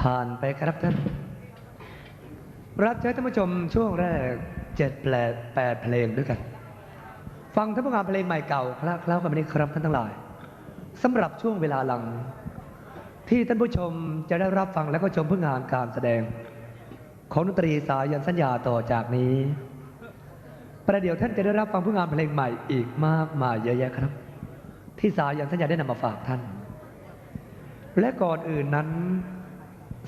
ผ่านไปครับท่านรับใช้ท่านผู้ชมช่วงแรกเจ็ดแปดแปดเพลงด้วยกัน ฟังท่านผู้งานเพลงใหม่เก่าคลาคล้ากันไปนี้ครับท่านทั้งหลายสำหรับช่วงเวลาหลัง ที่ท่านผู้ชมจะได้รับฟังและก็ชมเพื่องานการแสดง ของดนตรีสายันสัญญาต่อจากนี้ ประเดี๋ยวท่านจะได้รับฟังเพื่องานเพลงใหม่อีกมากมายเยอะแยะครับ ที่สายันสัญญาได้นำมาฝากท่าน และก่อนอื่นนั้น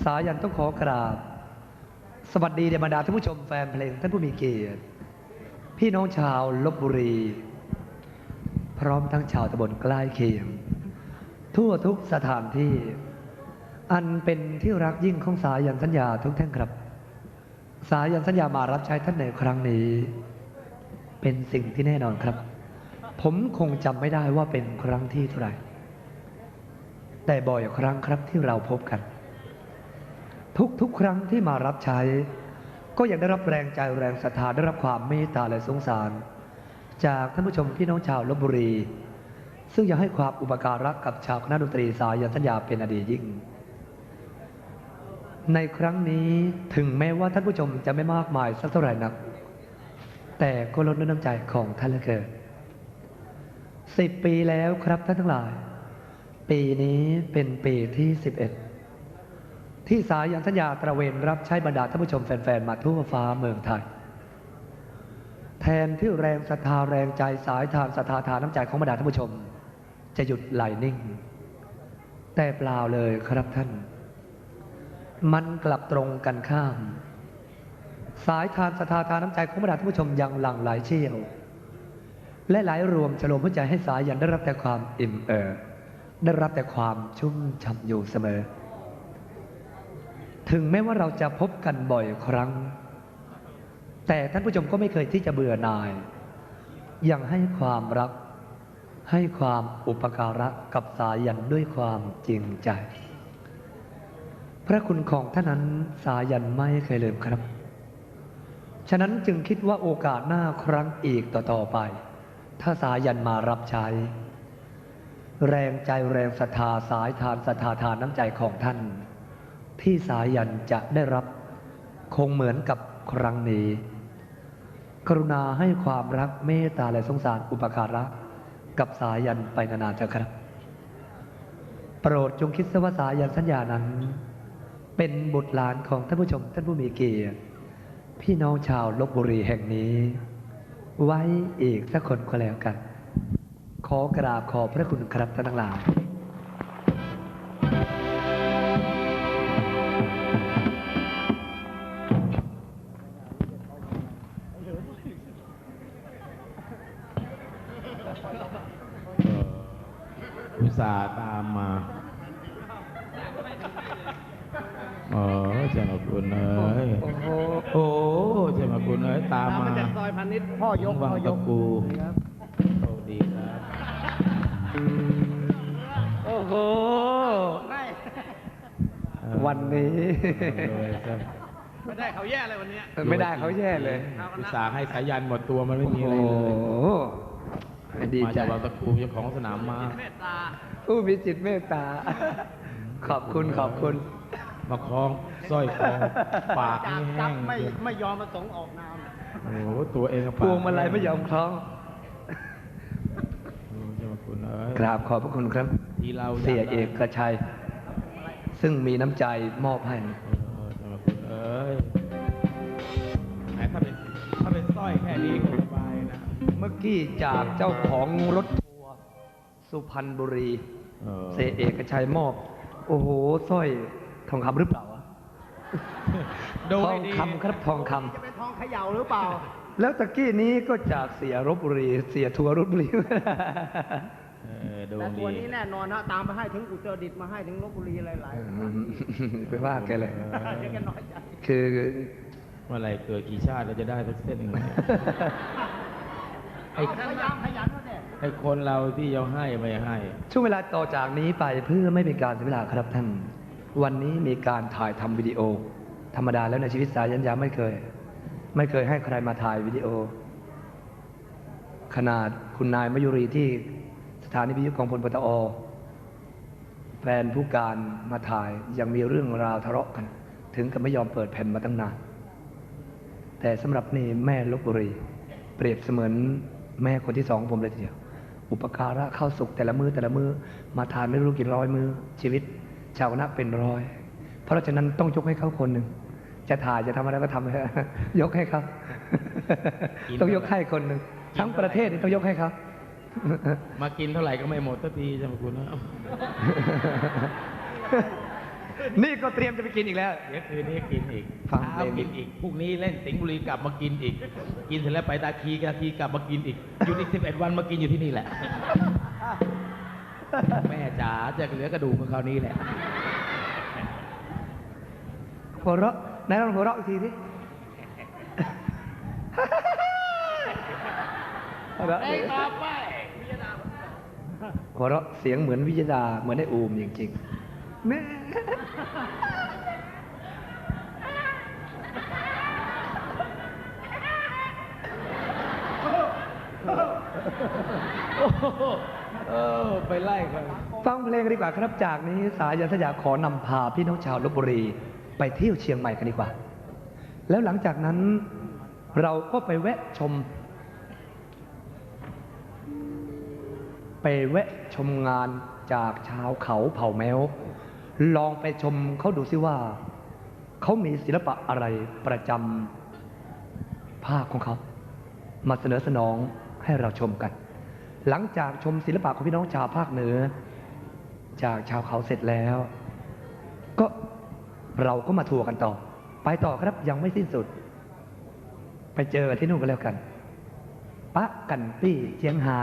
สายันต้องขอกราบ สวัสดีเดบรรดาท่านผู้ชมแฟนเพลงท่านผู้มีเกียรติ พี่น้องชาวลบบุรี พร้อมทั้งชาวตำบลใกล้เคียง ทั่วทุกสถานที่ อันเป็นที่รักยิ่งของสายันสัญญาทุกท่านครับ สายันสัญญามารับใช้ท่านในครั้งนี้ เป็นสิ่งที่แน่นอนครับ ผมคงจำไม่ได้ว่าเป็นครั้งที่เท่าไหร่แต่บ่อยครั้งครับที่เราพบกัน ทุกๆครั้งที่มารับใช้ ก็ยังได้รับแรงใจแรงศรัทธาได้รับความเมตตาและสงสาร จากท่านผู้ชมพี่น้องชาวลบบุรี ซึ่งยังให้ความอุปการะกับชาวคณะดนตรีสายยันสัญญาเป็นอดีตยิ่ง ในครั้งนี้ถึงแม้ว่าท่านผู้ชมจะไม่มากมายสักเท่าไหร่นัก แต่ก็ลดน้ำใจของท่านเหลือเกินสิบปีแล้วครับท่านทั้งหลาย ปีนี้เป็นปีที่11 ที่สายันสัญญาตระเวนรับใช้บรรดาท่านผู้ชมแฟนๆ มาทั่วฟ้าเมืองไทย แทนที่แรงศรัทธาแรงใจสายทานศรัทธาทานน้ำใจของบรรดาท่านผู้ชม จะหยุดไหลนิ่ง แต่เปล่าเลยครับท่าน มันกลับตรงกันข้าม สายทานศรัทธาทานน้ำใจของบรรดาท่านผู้ชมยังหลั่งไหลเชี่ยว และไหลรวมฉลมหัวใจให้สายยันได้รับแต่ความอิ่มเอิบได้รับแต่ความชุ่มฉ่ำอยู่เสมอ ถึงแม้ว่าเราจะพบกันบ่อยครั้ง แต่ท่านผู้ชมก็ไม่เคยที่จะเบื่อหน่าย ยังให้ความรัก ให้ความอุปการะกับสายันด้วยความจริงใจ พระคุณของท่านนั้นสายันไม่เคยลืมครับ ฉะนั้นจึงคิดว่าโอกาสหน้าครั้งอีกต่อๆไป ถ้าสายันมารับใช้ แรงใจแรงศรัทธาสายทานศรัทธาทานน้ำใจของท่าน ที่สายันจะได้รับ คงเหมือนกับครั้งนี้ กรุณาให้ความรักเมตตาและสงสารอุปการะ กับสายันไปนานๆเถอะครับ โปรดจงคิดซะว่าสายันสัญญานั้น เป็นบุตรหลานของท่านผู้ชมท่านผู้มีเกียรติพี่น้องชาวลบบุรีแห่งนี้ ไว้อีกสักคนก็แล้วกัน ขอกราบขอบพระคุณครับท่านทั้งหลาย ส่าห์ตามมาเออเจ้ามาคุณเอ้ยโอ้โหโอ้เจ้ามาคุณเอ้ยตามมาจากซอยพันนิดพ่อยกวังพ่อยตะกกูโชคดีครับโอ้โหไม่เออวันนี้เลยครับไม่ได้เขาแย่เลยวันเนี้ยไม่ได้เขาแย่เลยอุตส่าห์ให้สายันหมดตัวมันไม่โอ้มีโหอะไรเลย ดีมาใจจากวังตะกูเจ้าของสนามมา เมตตาผู้มีจิตเมตตา ขอบคุณขอบคุณ มาคล้องสร้อยคอปากจากนี่จัแห้บงไม่ไม่ยอมมาส่งออกนามโอ้โหตัวเองกับพวงมาลัยไม่ยอมคล้อง โอ้เจ้ามาคุณเอ้ยกราบขอบพระคุณครับ ที่เราเสียเอกกระชัย ซึ่งมีน้ำใจมอบให้เออเจ้ามาคุณเอ้ยแหมถ้าเป็นถ้าเป็นสร้อยแค่นี้ก็สบายนะ เมื่อกี้จากเจ้าของรถทัวร์สุพรรณบุรี เออ เสเอกชัยมอบ โอ้โหสร้อยทองคำหรือเปล่าวะดูทอให้งดี คำครับทองคำ จะเป็นทองเขย่าหรือเปล่า แล้วตะกี้นี้ก็จากเสียรบบุรี เสียทัวร์รบบุรี เออดูแต่ตัวดีนี้แน่นอนนะตามไปให้ถึงอุตรดิตถ์มาให้ถึงลบบุรีหลายๆไปว่าแกเลย เดี๋ยวแกน้อยใจคือ เมื่อไหรเกิดกี่ชาติเราจะได้สักเส้นหนึ่ง เนี่ยไอ้เอาพยายามขยันมาเนี่ยไอ้คนเราที่เราให้ไม่ให้ ช่วงเวลาต่อจากนี้ไปเพื่อไม่เป็นการเสียเวลาครับท่าน วันนี้มีการถ่ายทำวิดีโอ ธรรมดาแล้วในชีวิตสายันยาไม่เคย ไม่เคยให้ใครมาถ่ายวิดีโอ ขนาดคุณนายมยุรีที่สถานีวิทยุของพลปตอ แฟนผู้การมาถ่ายยังมีเรื่องราวทะเลาะกัน ถึงกับไม่ยอมเปิดแผ่นมาตั้งนานแต่สำหรับนี่แม่ลบบุรี เปรียบเสมือน แม่คนที่สองของผมเลยทีเดียว อุปการะข้าวสุกแต่ละมือแต่ละมือมาทานไม่รู้กี่ร้อยมือชีวิต ชาวคณะเป็นร้อย เพราะฉะนั้นต้องยกให้เขาคนหนึ่งจะถ่ายจะทำอะไรก็ทำไปเถอะยกให้เขาต้องยกให้คนหนึ่งทั้งประเทศนี่ต้องยกให้เขามากินเท่าไหร่ก็ไม่หมดสักทีใช่ไหมคุณนะ นี่ก็เตรียมจะไปกินอีกแล้ว เดี๋ยวคืนนี้กินอีกฟังเช้าเพลงกินอีกพรุ่งนี้เล่นสิงห์บุรีกลับมากินอีก กินเสร็จแล้วไปตาคีตาคีกลับมากินอีกหยุดอีกสิบเอ็ดวันมากินอยู่ที่นี่แหละ แม่จ๋าจะเหลือกระดูกของคราวนี้แหละ หัวเราะไหนลองหัวเราะอีกทีสิหัวเราะดิหัวเราะเสียงเหมือนวิจดาเหมือนไอ้อูมจริงๆแม่ เออไปไล่กันฟังเพลงดีกว่าครับจากนี้สายันสยาขอนำพาพี่น้องชาวลบบุรี ไปเที่ยวเชียงใหม่กันดีกว่า แล้วหลังจากนั้นเราก็ไปแวะชม ไปแวะชมงานจากชาวเขาเผ่าแมว ลองไปชมเขาดูซิว่า เขามีศิลปะอะไรประจำภาคของเขามาเสนอสนองให้เราชมกัน หลังจากชมศิลปะของพี่น้องชาวภาคเหนือ จากชาวเขาเสร็จแล้ว ก็เราก็มาทัวร์กันต่อ ไปต่อครับยังไม่สิ้นสุด ไปเจอกันที่นู่นกันแล้วกัน ปะกันปี้เจียงไฮ้